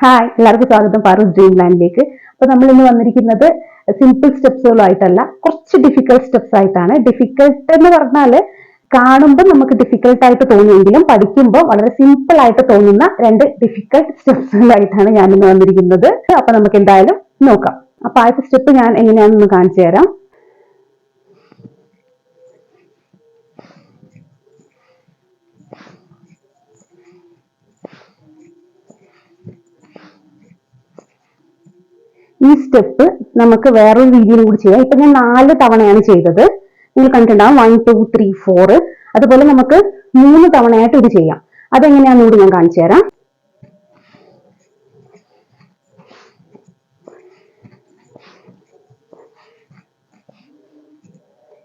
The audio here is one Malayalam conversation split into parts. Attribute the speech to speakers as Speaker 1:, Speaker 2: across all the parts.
Speaker 1: ഹായ് എല്ലാവർക്കും സ്വാഗതം പാറൂസ് ഡ്രീം ലാൻഡിലേക്ക് അപ്പൊ നമ്മൾ ഇന്ന് വന്നിരിക്കുന്നത് സിമ്പിൾ സ്റ്റെപ്സുകളായിട്ടല്ല കുറച്ച് ഡിഫിക്കൽട്ട് സ്റ്റെപ്സ് ആയിട്ടാണ് ഡിഫിക്കൽട്ട് എന്ന് പറഞ്ഞാൽ കാണുമ്പോൾ നമുക്ക് ഡിഫിക്കൽട്ട് ആയിട്ട് തോന്നിയെങ്കിലും പഠിക്കുമ്പോൾ വളരെ സിമ്പിൾ ആയിട്ട് തോന്നുന്ന രണ്ട് ഡിഫിക്കൽട്ട് സ്റ്റെപ്സുകളായിട്ടാണ് ഞാൻ ഇന്ന് വന്നിരിക്കുന്നത്. അപ്പൊ നമുക്ക് എന്തായാലും നോക്കാം. അപ്പൊ ആദ്യത്തെ സ്റ്റെപ്പ് ഞാൻ എങ്ങനെയാണെന്ന് കാണിച്ചു തരാം. ഈ സ്റ്റെപ്പ് നമുക്ക് വേറൊരു രീതിയിൽ കൂടി ചെയ്യാം. ഇപ്പൊ ഞാൻ നാല് തവണയാണ് ചെയ്തത്. നിങ്ങൾ കണ്ടിട്ടുണ്ടാവും. വൺ ടു ത്രീ ഫോർ അതുപോലെ നമുക്ക് മൂന്ന് തവണയായിട്ട് ഇത് ചെയ്യാം. അതെങ്ങനെയാണെന്ന് കൂടി ഞാൻ കാണിച്ചു തരാം.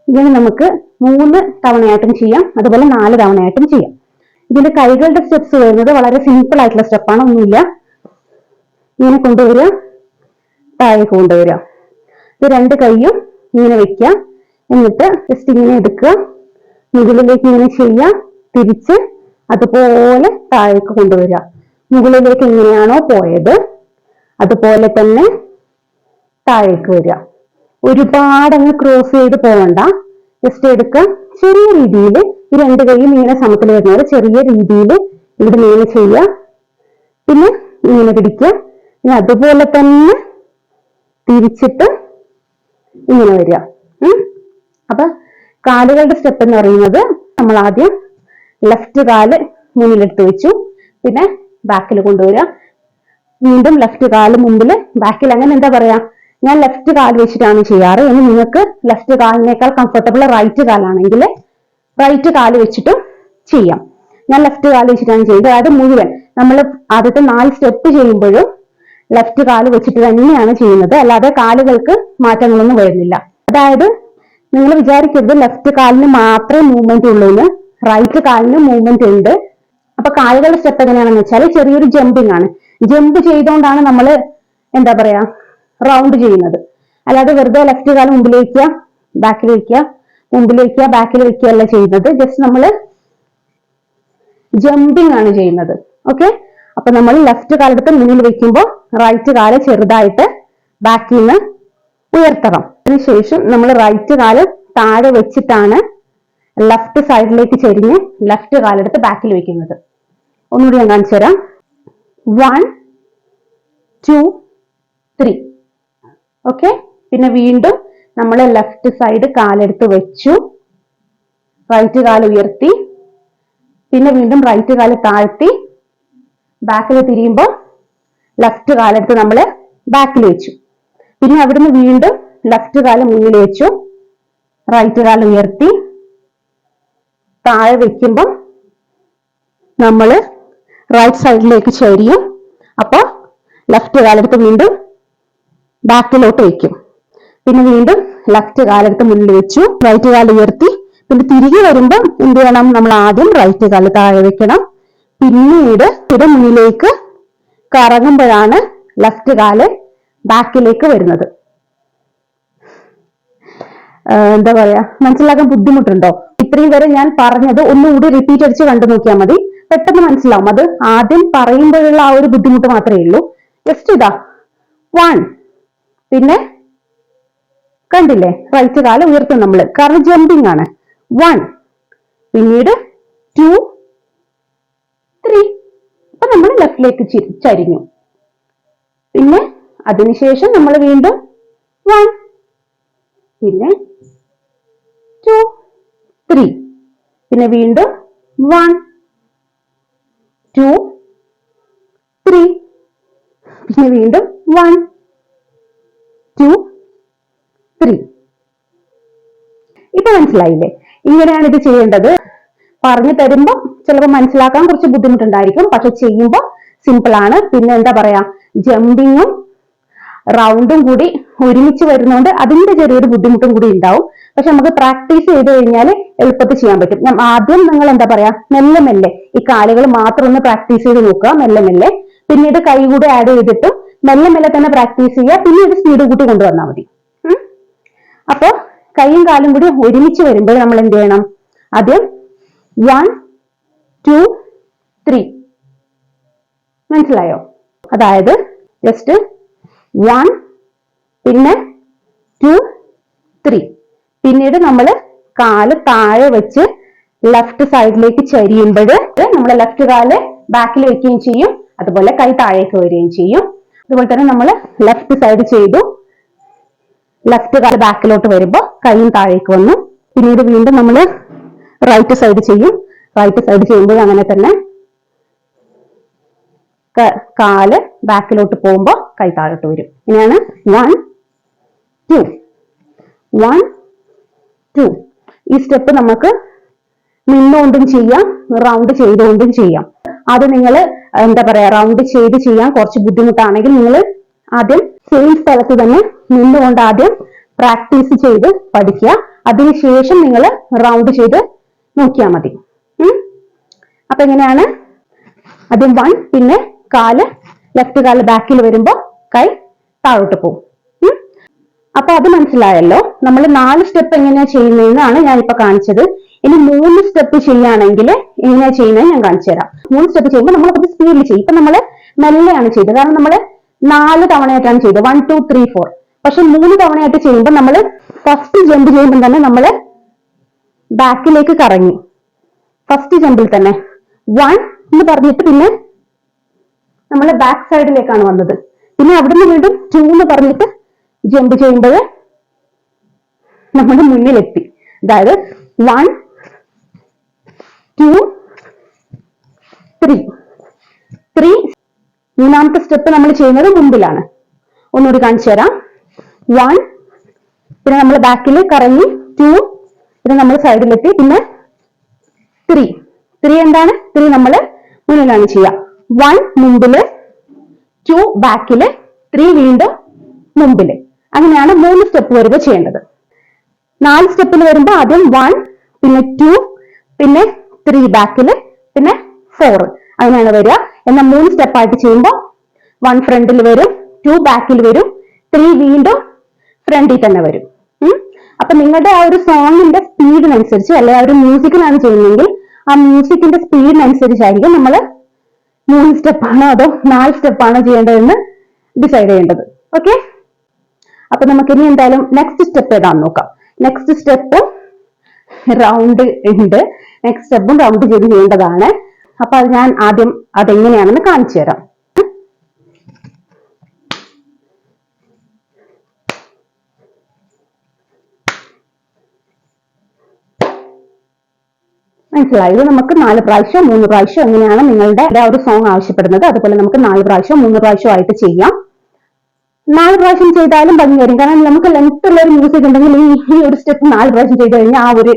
Speaker 1: ഇങ്ങനെ നമുക്ക് മൂന്ന് തവണയായിട്ടും ചെയ്യാം. അതുപോലെ നാല് തവണയായിട്ടും ചെയ്യാം. ഇതിന്റെ കൈകളുടെ സ്റ്റെപ്സ് വരുന്നത് വളരെ സിമ്പിൾ ആയിട്ടുള്ള സ്റ്റെപ്പാണ് ഒന്നുമില്ല. ഇങ്ങനെ കൊണ്ടുവരിക. താഴേക്ക് കൊണ്ടുവരിക. ഇത് രണ്ട് കൈയും ഇങ്ങനെ വെക്കുക. എന്നിട്ട് ജസ്റ്റ് ഇങ്ങനെ എടുക്കുക. മുകളിലേക്ക് ഇങ്ങനെ ചെയ്യുക. തിരിച്ച് അതുപോലെ താഴേക്ക് കൊണ്ടുവരിക. മുകളിലേക്ക് എങ്ങനെയാണോ പോയത് അതുപോലെ തന്നെ താഴേക്ക് വരിക. ഒരുപാട് അങ്ങ് ക്രോസ് ചെയ്ത് പോകണ്ട. ജസ്റ്റ് എടുക്കുക. ചെറിയ രീതിയിൽ ഈ രണ്ട് കൈയും ഇങ്ങനെ സമത്തിൽ വരുന്നത് ചെറിയ രീതിയിൽ ഇവിടെ ഇങ്ങനെ ചെയ്യുക. പിന്നെ ഇങ്ങനെ പിടിക്കുക. പിന്നെ അതുപോലെ തന്നെ തിരിച്ചിട്ട് ഇങ്ങനെ വരിക. അപ്പൊ കാലുകളുടെ സ്റ്റെപ്പ് എന്ന് പറയുന്നത് നമ്മൾ ആദ്യം ലെഫ്റ്റ് കാൽ മുന്നിലെടുത്ത് വെച്ചു. പിന്നെ ബാക്കിൽ കൊണ്ടുവരിക. വീണ്ടും ലെഫ്റ്റ് കാൽ മുമ്പിൽ ബാക്കിൽ അങ്ങനെ എന്താ പറയാ? ഞാൻ ലെഫ്റ്റ് കാൽ വെച്ചിട്ടാണ് ചെയ്യാറ്. ഇനി നിങ്ങൾക്ക് ലെഫ്റ്റ് കാലിനേക്കാൾ കംഫർട്ടബിൾ റൈറ്റ് കാലാണെങ്കിൽ റൈറ്റ് കാൽ വെച്ചിട്ടും ചെയ്യാം. ഞാൻ ലെഫ്റ്റ് കാൽ വെച്ചിട്ടാണ് ചെയ്യുന്നത്. അതായത് മുഴുവൻ. നമ്മൾ ആദ്യത്തെ നാല് സ്റ്റെപ്പ് ചെയ്യുമ്പോഴും ലെഫ്റ്റ് കാൽ വെച്ചിട്ട് തന്നെയാണ് ചെയ്യുന്നത്. അല്ലാതെ കാലുകൾക്ക് മാറ്റങ്ങളൊന്നും വരുന്നില്ല. അതായത് നിങ്ങൾ വിചാരിക്കരുത് ലെഫ്റ്റ് കാലിന് മാത്രമേ മൂവ്മെന്റ് ഉള്ളൂ റൈറ്റ് കാലിന് മൂവ്മെന്റ് ഉണ്ട്. അപ്പൊ കാലുകളുടെ സ്റ്റെപ്പ് എങ്ങനെയാണെന്ന് വെച്ചാൽ ചെറിയൊരു ജമ്പിങ് ആണ്. ജമ്പ് ചെയ്തുകൊണ്ടാണ് നമ്മൾ എന്താ പറയാ റൗണ്ട് ചെയ്യുന്നത്. അല്ലാതെ വെറുതെ ലെഫ്റ്റ് കാലം മുമ്പിൽ വയ്ക്കുക ബാക്കിൽ വയ്ക്കുക മുമ്പിൽ വയ്ക്കുക ബാക്കിൽ വയ്ക്കുക അല്ല ചെയ്യുന്നത്. ജസ്റ്റ് നമ്മൾ ജമ്പിങ് ആണ് ചെയ്യുന്നത്. ഓക്കെ അപ്പൊ നമ്മൾ ലെഫ്റ്റ് കാലെടുത്ത് മുന്നിൽ വെക്കുമ്പോൾ റൈറ്റ് കാൽ ചെറുതായിട്ട് ബാക്കിൽ നിന്ന് ഉയർത്തണം. അതിനുശേഷം നമ്മൾ റൈറ്റ് കാൽ താഴെ വെച്ചിട്ടാണ് ലെഫ്റ്റ് സൈഡിലേക്ക് ചെരിഞ്ഞ് ലെഫ്റ്റ് കാലെടുത്ത് ബാക്കിൽ വെക്കുന്നത്. ഒന്നുകൂടി ഞാൻ കാണിച്ചു തരാം. വൺ ടു ത്രീ ഓക്കെ പിന്നെ വീണ്ടും നമ്മൾ ലെഫ്റ്റ് സൈഡ് കാലെടുത്ത് വെച്ചു. റൈറ്റ് കാൽ ഉയർത്തി. പിന്നെ വീണ്ടും റൈറ്റ് കാൽ താഴ്ത്തി. ബാക്കിൽ തിരിയുമ്പോൾ ലെഫ്റ്റ് കാലെടുത്ത് നമ്മൾ ബാക്കിൽ വെച്ചു. പിന്നെ അവിടുന്ന് വീണ്ടും ലെഫ്റ്റ് കാൽ മുന്നിൽ വെച്ചു. റൈറ്റ് കാൽ ഉയർത്തി. താഴെ വെക്കുമ്പോൾ നമ്മൾ റൈറ്റ് സൈഡിലേക്ക് ചരിയും. അപ്പോൾ ലെഫ്റ്റ് കാലെടുത്ത് വീണ്ടും ബാക്കിലോട്ട് വെക്കും. പിന്നെ വീണ്ടും ലെഫ്റ്റ് കാലെടുത്ത് മുന്നിൽ വെച്ചു. റൈറ്റ് കാൽ ഉയർത്തി. പിന്നെ തിരികെ വരുമ്പോൾ എന്ത് ചെയ്യണം? നമ്മൾ ആദ്യം റൈറ്റ് കാൽ താഴെ വെക്കണം. പിന്നീട് ഇത് മുന്നിലേക്ക് കറങ്ങുമ്പോഴാണ് ലെഫ്റ്റ് കാൽ ബാക്കിലേക്ക് വരുന്നത്. എന്താ പറയാ? മനസ്സിലാക്കാൻ ബുദ്ധിമുട്ടുണ്ടോ? ഇത്രയും വരെ ഞാൻ പറഞ്ഞത് ഒന്നുകൂടി റിപ്പീറ്റ് അടിച്ച് കണ്ടു നോക്കിയാൽ മതി. പെട്ടെന്ന് മനസ്സിലാവും. അത് ആദ്യം പറയുമ്പോഴുള്ള ആ ഒരു ബുദ്ധിമുട്ട് മാത്രമേ ഉള്ളൂ. ജസ്റ്റ് ഇതാ. വൺ പിന്നെ കണ്ടില്ലേ? റൈറ്റ് കാൽ ഉയർത്തും നമ്മൾ കാരണം ജമ്പിങ് ആണ്. വൺ പിന്നീട് ടു ത്രീ അപ്പൊ നമ്മൾ ലെഫ്റ്റിലേക്ക് ചരിഞ്ഞു. പിന്നെ അതിനുശേഷം നമ്മൾ വീണ്ടും വൺ പിന്നെ ടു ത്രീ പിന്നെ വീണ്ടും വൺ ടു ത്രീ പിന്നെ വീണ്ടും വൺ ടു ത്രീ ഇപ്പൊ മനസ്സിലായില്ലേ? ഇങ്ങനെയാണ് ഇത് ചെയ്യേണ്ടത്. പറഞ്ഞു തരുമ്പോൾ ചിലപ്പോൾ മനസ്സിലാക്കാൻ കുറച്ച് ബുദ്ധിമുട്ടുണ്ടായിരിക്കും. പക്ഷെ ചെയ്യുമ്പോൾ സിമ്പിൾ ആണ്. പിന്നെ എന്താ പറയാ? ജമ്പിങ്ങും റൗണ്ടും കൂടി ഒരുമിച്ച് വരുന്നതുകൊണ്ട് അതിന്റെ ചെറിയൊരു ബുദ്ധിമുട്ടും കൂടി ഉണ്ടാവും. പക്ഷെ നമുക്ക് പ്രാക്ടീസ് ചെയ്ത് കഴിഞ്ഞാൽ എളുപ്പത്തിൽ ചെയ്യാൻ പറ്റും. ഞാൻ ആദ്യം നിങ്ങൾ എന്താ പറയാ? മെല്ലെ മെല്ലെ ഈ കാലുകൾ മാത്രം ഒന്ന് പ്രാക്ടീസ് ചെയ്ത് നോക്കുക. മെല്ലെ മെല്ലെ. പിന്നീട് കൈ കൂടെ ആഡ് ചെയ്തിട്ട് മെല്ലെ മെല്ലെ തന്നെ പ്രാക്ടീസ് ചെയ്യുക. പിന്നീട് സ്പീഡ് കൂട്ടി കൊണ്ടുവന്നാൽ മതി. അപ്പോൾ അപ്പോ കൈയും കാലും കൂടി ഒരുമിച്ച് വരുമ്പോൾ നമ്മൾ എന്ത് ചെയ്യണം? ആദ്യം വൺ ടു ത്രീ മനസ്സിലായോ? അതായത് ജസ്റ്റ് വൺ പിന്നെ ടു ത്രീ പിന്നീട് നമ്മൾ കാൽ താഴെ വെച്ച് ലെഫ്റ്റ് സൈഡിലേക്ക് ചരിയുമ്പോൾ നമ്മൾ ലെഫ്റ്റ് കാൽ ബാക്കിൽ വെക്കുകയും ചെയ്യും. അതുപോലെ കൈ താഴേക്ക് വരികയും ചെയ്യും. അതുപോലെ തന്നെ നമ്മൾ ലെഫ്റ്റ് സൈഡ് ചെയ്തു. ലെഫ്റ്റ് കാൽ ബാക്കിലോട്ട് വരുമ്പോൾ കൈയും താഴേക്ക് വന്നു. പിന്നീട് വീണ്ടും നമ്മൾ റൈറ്റ് സൈഡ് ചെയ്യും. റൈറ്റ് സൈഡ് ചെയ്യുമ്പോൾ അങ്ങനെ തന്നെ കാൽ ബാക്കിലോട്ട് പോകുമ്പോൾ കൈ താഴോട്ട് വരും. ഇങ്ങനെയാണ് വൺ ടു വൺ ടു ഈ സ്റ്റെപ്പ് നമുക്ക് നിന്നുകൊണ്ടും ചെയ്യാം റൗണ്ട് ചെയ്തുകൊണ്ടും ചെയ്യാം. അത് നിങ്ങൾ എന്താ പറയാ റൗണ്ട് ചെയ്ത് ചെയ്യാൻ കുറച്ച് ബുദ്ധിമുട്ടാണെങ്കിൽ നിങ്ങൾ ആദ്യം സെയിം സ്ഥലത്ത് തന്നെ നിന്നുകൊണ്ട് ആദ്യം പ്രാക്ടീസ് ചെയ്ത് പഠിക്കുക. അതിനുശേഷം നിങ്ങൾ റൗണ്ട് ചെയ്ത് നോക്കിയാൽ മതി? അപ്പൊ എങ്ങനെയാണ്? ആദ്യം വൺ പിന്നെ കാൽ ലെഫ്റ്റ് കാൽ ബാക്കിൽ വരുമ്പോ കൈ താഴോട്ട് പോകും? അപ്പൊ അത് മനസ്സിലായല്ലോ. നമ്മൾ നാല് സ്റ്റെപ്പ് എങ്ങനെയാ ചെയ്യുന്നതെന്നാണ് ഞാൻ ഇപ്പൊ കാണിച്ചത്. ഇനി മൂന്ന് സ്റ്റെപ്പ് ചെയ്യുകയാണെങ്കിൽ എങ്ങനെയാ ചെയ്യുന്നത് ഞാൻ കാണിച്ചു തരാം. മൂന്ന് സ്റ്റെപ്പ് ചെയ്യുമ്പോൾ നമ്മൾ കുറച്ച് സ്പീഡിൽ ചെയ്യും. ഇപ്പൊ നമ്മൾ മെല്ലെയാണ് ചെയ്തത്. കാരണം നമ്മൾ നാല് തവണയായിട്ടാണ് ചെയ്തത്. വൺ ടു ത്രീ ഫോർ പക്ഷെ മൂന്ന് തവണയായിട്ട് ചെയ്യുമ്പോൾ നമ്മൾ ഫസ്റ്റ് ജമ്പ് ചെയ്യുമ്പോൾ തന്നെ നമ്മൾ ബാക്കിലേക്ക് കറങ്ങി. ഫസ്റ്റ് ജമ്പിൽ തന്നെ. വൺ എന്ന് പറഞ്ഞിട്ട് പിന്നെ നമ്മൾ ബാക്ക് സൈഡിലേക്കാണ് വന്നത്. പിന്നെ അവിടുന്ന് വീണ്ടും ടു എന്ന് പറഞ്ഞിട്ട് ജമ്പ് ചെയ്യുമ്പോൾ നമ്മൾ മുന്നിലെത്തി. അതായത് വൺ ടു ത്രീ ത്രീ മൂന്നാമത്തെ സ്റ്റെപ്പ് നമ്മൾ ചെയ്യുന്നത് മുമ്പിലാണ്. ഒന്നുകൂടി കാണിച്ചു തരാം. വൺ പിന്നെ നമ്മൾ ബാക്കിൽ കറങ്ങി ടു പിന്നെ നമ്മൾ സൈഡിലെത്തി പിന്നെ ത്രീ ത്രീ എന്താണ്? ത്രീ നമ്മൾ മുന്നിലാണ് ചെയ്യുക. വൺ മുമ്പിൽ ടു ബാക്കിൽ ത്രീ വീണ്ടും മുമ്പിൽ. അങ്ങനെയാണ് മൂന്ന് സ്റ്റെപ്പ് വരുമ്പോൾ ചെയ്യേണ്ടത്. നാല് സ്റ്റെപ്പിൽ വരുമ്പോൾ ആദ്യം വൺ പിന്നെ ടു പിന്നെ ത്രീ ബാക്കിൽ പിന്നെ ഫോർ അങ്ങനെയാണ് വരിക. എന്നാൽ മൂന്ന് സ്റ്റെപ്പായിട്ട് ചെയ്യുമ്പോൾ വൺ ഫ്രണ്ടിൽ വരും ടു ബാക്കിൽ വരും ത്രീ വീണ്ടും ഫ്രണ്ടിൽ തന്നെ വരും. അപ്പൊ നിങ്ങളുടെ ആ ഒരു സോങ്ങിന്റെ സ്പീഡിനനുസരിച്ച് അല്ലെ ആ ഒരു മ്യൂസിക്കിനാണ് ചെയ്യുന്നതെങ്കിൽ ആ മ്യൂസിക്കിന്റെ സ്പീഡിനനുസരിച്ചായിരിക്കും നമ്മൾ മൂന്ന് സ്റ്റെപ്പാണോ അതോ നാല് സ്റ്റെപ്പാണോ ചെയ്യേണ്ടതെന്ന് ഡിസൈഡ് ചെയ്യേണ്ടത്. ഓക്കെ അപ്പൊ നമുക്ക് ഇനി എന്തായാലും നെക്സ്റ്റ് സ്റ്റെപ്പ് ഏതാന്ന് നോക്കാം. നെക്സ്റ്റ് സ്റ്റെപ്പ് റൗണ്ട് ഉണ്ട്. നെക്സ്റ്റ് സ്റ്റെപ്പും റൗണ്ട് ചെയ്ത് ചെയ്യേണ്ടതാണ്. അപ്പൊ അത് ഞാൻ ആദ്യം അതെങ്ങനെയാണെന്ന് കാണിച്ചു തരാം. മനസ്സിലായി? ഇത് നമുക്ക് നാല് പ്രാവശ്യം മൂന്ന് പ്രാവശ്യം എങ്ങനെയാണ് നിങ്ങളുടെ ആ ഒരു സോങ് ആവശ്യപ്പെടുന്നത്? അതുപോലെ നമുക്ക് നാല് പ്രാവശ്യം മൂന്ന് പ്രാവശ്യം ആയിട്ട് ചെയ്യാം. നാല് പ്രാവശ്യം ചെയ്താലും ഭംഗി വരും. കാരണം നമുക്ക് ലെങ്ത് ഉള്ള ഒരു മ്യൂസിക് ഉണ്ടെങ്കിൽ ഈ ഒരു സ്റ്റെപ്പ് നാല് പ്രാവശ്യം ചെയ്ത് കഴിഞ്ഞാൽ ആ ഒരു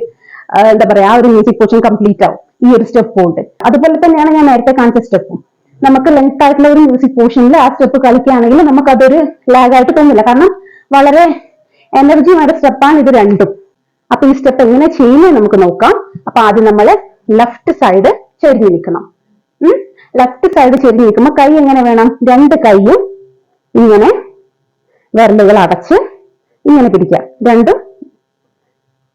Speaker 1: എന്താ പറയാ ആ ഒരു മ്യൂസിക് പോർഷൻ കംപ്ലീറ്റ് ആവും. ഈ ഒരു സ്റ്റെപ്പ് കൊണ്ട്. അതുപോലെ തന്നെയാണ് ഞാൻ നേരത്തെ കാണിച്ച സ്റ്റെപ്പും നമുക്ക് ലെങ്ത് ആയിട്ടുള്ള ഒരു മ്യൂസിക് പോർഷനിൽ ആ സ്റ്റെപ്പ് കളിക്കുകയാണെങ്കിൽ നമുക്ക് അതൊരു ലാഗ് ആയിട്ട് തോന്നില്ല. കാരണം വളരെ എനർജിയുടെ സ്റ്റെപ്പാണ് ഇത് രണ്ടും. അപ്പൊ ഈ സ്റ്റെപ്പ് എങ്ങനെ ചെയ്യുന്നത് നമുക്ക് നോക്കാം. അപ്പൊ ആദ്യം നമ്മൾ ലെഫ്റ്റ് സൈഡ് ചെരിഞ്ഞു നിൽക്കണം. ലെഫ്റ്റ് സൈഡ് ചെരിഞ്ഞു നിൽക്കുമ്പോൾ കൈ എങ്ങനെ വേണം? രണ്ട് കൈയും ഇങ്ങനെ വിരലുകൾ അടച്ച് ഇങ്ങനെ പിടിക്കാം. രണ്ടും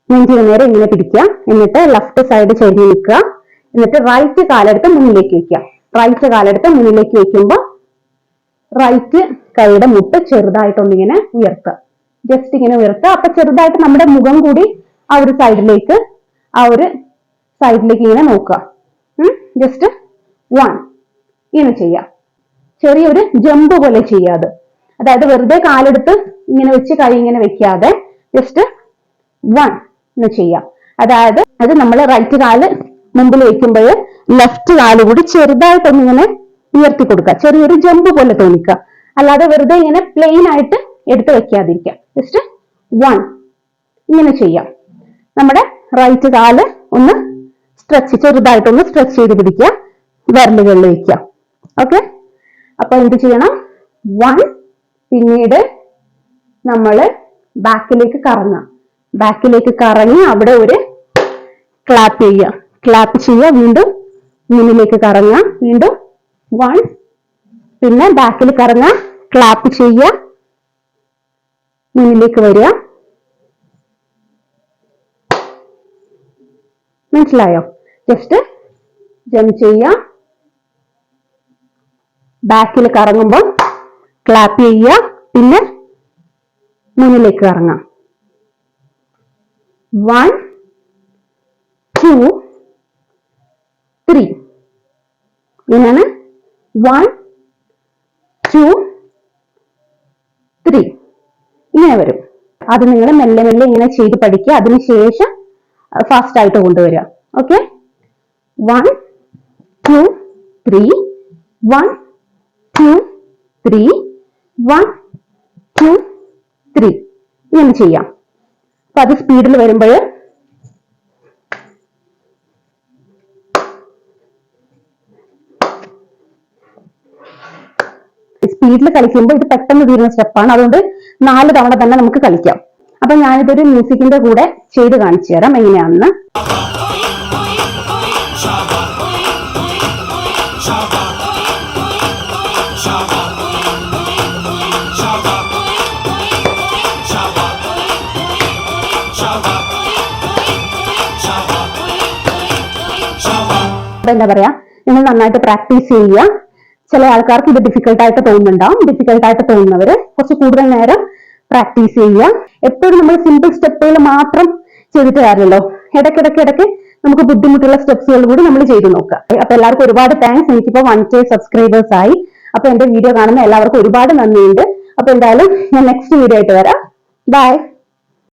Speaker 1: നെഞ്ചിന് നേരെ ഇങ്ങനെ പിടിക്കുക എന്നിട്ട് ലെഫ്റ്റ് സൈഡ് ചെരിഞ്ഞു നിൽക്കുക. എന്നിട്ട് റൈറ്റ് കാലെടുത്ത് മുന്നിലേക്ക് വെക്കുക റൈറ്റ് കാലെടുത്ത് മുന്നിലേക്ക് വെക്കുമ്പോൾ റൈറ്റ് കൈയുടെ മുട്ട് ചെറുതായിട്ടൊന്നിങ്ങനെ ഉയർത്തുക. ജസ്റ്റ് ഇങ്ങനെ ഉയർത്തുക. അപ്പൊ ചെറുതായിട്ട് നമ്മുടെ മുഖം കൂടി ആ ഒരു സൈഡിലേക്ക് ആ ഒരു സൈഡിലേക്ക് ഇങ്ങനെ നോക്കുക. ജസ്റ്റ് വൺ ഇങ്ങനെ ചെയ്യാം ചെറിയൊരു ജമ്പ് പോലെ ചെയ്യാതെ അതായത് വെറുതെ കാലെടുത്ത് ഇങ്ങനെ വെച്ച് കൈ ഇങ്ങനെ വെക്കാതെ ജസ്റ്റ് വൺ എന്ന് ചെയ്യാം അതായത് അത് നമ്മൾ റൈറ്റ് കാൽ മുമ്പിൽ വെക്കുമ്പോൾ ലെഫ്റ്റ് കാൽ കൂടി ചെറുതായിട്ടൊന്ന് ഇങ്ങനെ ഉയർത്തി കൊടുക്കുക. ചെറിയൊരു ജമ്പ് പോലെ തോന്നിക്കുക. അല്ലാതെ വെറുതെ ഇങ്ങനെ പ്ലെയിൻ ആയിട്ട് എടുത്ത് വെക്കാതിരിക്കുക. ജസ്റ്റ് വൺ ഇങ്ങനെ ചെയ്യാം നമ്മുടെ റൈറ്റ് കാൽ ഒന്ന് സ്ട്രെച്ച് ചെറുതായിട്ടൊന്ന് സ്ട്രെച്ച് ചെയ്ത് പിടിക്കുക. വിരലുകളിൽ വെക്കുക ഓക്കെ അപ്പൊ എന്ത് ചെയ്യണം? വൺ പിന്നീട് നമ്മൾ ബാക്കിലേക്ക് കറങ്ങാം ബാക്കിലേക്ക് കറങ്ങി അവിടെ ഒരു ക്ലാപ്പ് ചെയ്യുക. ക്ലാപ്പ് ചെയ്യുക വീണ്ടും മുന്നിലേക്ക് കറങ്ങുക. വീണ്ടും വൺ പിന്നെ ബാക്കിൽ കറങ്ങുക. ക്ലാപ്പ് ചെയ്യുക. മുന്നിലേക്ക് വരിക. മനസ്സിലായോ? ജസ്റ്റ് ജംപ് ചെയ്യുക. ബാക്കിൽ കറങ്ങുമ്പോൾ ക്ലാപ്പ് ചെയ്യുക. പിന്നെ മുന്നിലേക്ക് കറങ്ങാം. വൺ ടു ത്രീ ഇങ്ങനെയാണ്. വൺ ടു ത്രീ ഇങ്ങനെ വരും. അത് നിങ്ങൾ മെല്ലെ മെല്ലെ ഇങ്ങനെ ചെയ്ത് പഠിക്കുക. അതിനുശേഷം ഫാസ്റ്റ് ആയിട്ട് കൊണ്ടുവരിക. Okay one two three one two three one two three ഇങ്ങനെ ചെയ്യാം. അപ്പൊ അത് സ്പീഡിൽ വരുമ്പോൾ സ്പീഡിൽ കളിക്കുമ്പോൾ ഇത് പെട്ടെന്ന് തീരുന്ന സ്റ്റെപ്പാണ് അതുകൊണ്ട് നാല് തവണ തന്നെ നമുക്ക് കളിക്കാം. അപ്പൊ ഞാനിതൊരു മ്യൂസിക്കിന്റെ കൂടെ ചെയ്ത് കാണിച്ചു തരാം. എങ്ങനെയാണെന്ന്. എന്താ പറയാ നിങ്ങൾ നന്നായിട്ട് പ്രാക്ടീസ് ചെയ്യുക. ചില ആൾക്കാർക്ക് ഇത് ഡിഫിക്കൽട്ടായിട്ട് തോന്നുന്നുണ്ടാവും. ഡിഫിക്കൽട്ടായിട്ട് തോന്നുന്നവര് കുറച്ച് കൂടുതൽ നേരം പ്രാക്ടീസ് ചെയ്യുക എപ്പോഴും നമ്മൾ സിമ്പിൾ സ്റ്റെപ്പുകൾ മാത്രം ചെയ്തിട്ട് കാര്യമല്ലോ ഇടയ്ക്കിടയ്ക്ക് ഇടയ്ക്ക് നമുക്ക് ബുദ്ധിമുട്ടുള്ള സ്റ്റെപ്സുകൾ കൂടി നമ്മൾ ചെയ്തു നോക്കുക അപ്പൊ എല്ലാവർക്കും ഒരുപാട് താങ്ക്സ് എനിക്കിപ്പോ വൺ കെ സബ്സ്ക്രൈബേഴ്സ് ആയി. അപ്പൊ എന്റെ വീഡിയോ കാണുന്ന എല്ലാവർക്കും ഒരുപാട് നന്ദിയുണ്ട്. അപ്പൊ എന്തായാലും ഞാൻ നെക്സ്റ്റ് വീഡിയോ ആയിട്ട് വരാം. ബൈ